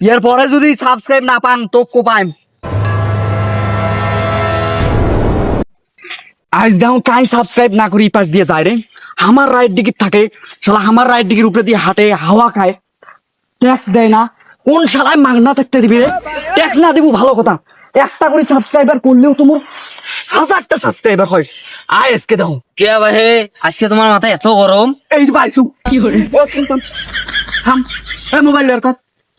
এর পরে যদি সাবস্ক্রাইব না পান তো কোপাইম আজ দাও কাই সাবস্ক্রাইব না করি পাশ দিয়ে যায় রে। আমার রাইট দিকে থাকে শালা আমার রাইট দিকের উপরে দিয়ে হাঁটে হাওয়া খায়। ট্যাক্স দেয় না। কোন শালায় মাগনা থাকতে দিবি রে? ট্যাক্স না দিব ভালো কথা। একটা করে সাবস্ক্রাইবার করলেও তোমার হাজারটা সাবস্ক্রাইবার হয়। আয় এসকে দাও কে ভাই আজকে তোমার মাথায় এত গরম। এই ভাই তুই কি করে থাম। মোবাইল বের কর।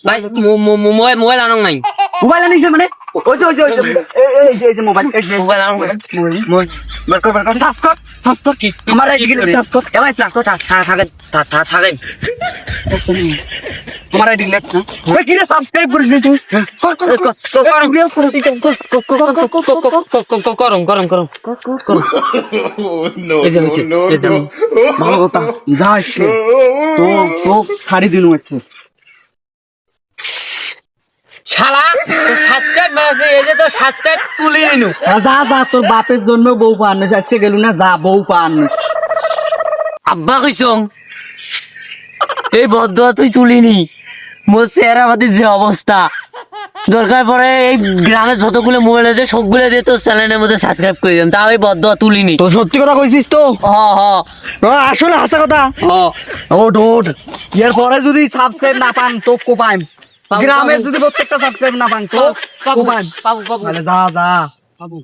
মো- মোবাইল মোবাইল আনো নাই মোবাইল আনিস মানে ওই যে ওই যে ওই যে এই- এই- এই যে এই যে মোবাইল এই যে মোবাইল আনো নাই মোবাইল বের কর বের কর কর কর কি আমার আইডি গেলে সার্চ কর এ ভাই থাকো থাকেন থাকেন তোমার আইডি ওই কি রে সাবস্ক্রাইব নি তুই কর কর কর করম করম করম করম এই যে হচ্ছে, এই যে। ভালো কথা যা আসছে তো তো সারি দিন হচ্ছে শালা সাবস্ক্রাইব মারছে এই যে তো সাবস্ক্রাইব তুলে নিনু। যা যা তোর বাপের জন্য বউ পান আজকে গেলু না যা বউ পান আব্বা কইছং এই বদুয়া তুই তুলিনি। মোর চেহারা আমাদের যে অবস্থা। দরকার পড়ে এই গ্রামের যতগুলো মোবাইল আছে সবগুলো দিয়ে তোর চ্যানেলের মধ্যে সাবস্ক্রাইব করে দিলাম তাও এই বদুয়া তুলিনি। তো সত্যি কথা কইছিস তো? হ হ। আসলে হাসা কথা। হ। ওট ওট এর পরে যদি সাবস্ক্রাইব না পান তো কোপাইম গ্রামের যদি প্রত্যেকটা সাবস্ক্রাইব না পান তো পাবো পাবো যা যা পাবো।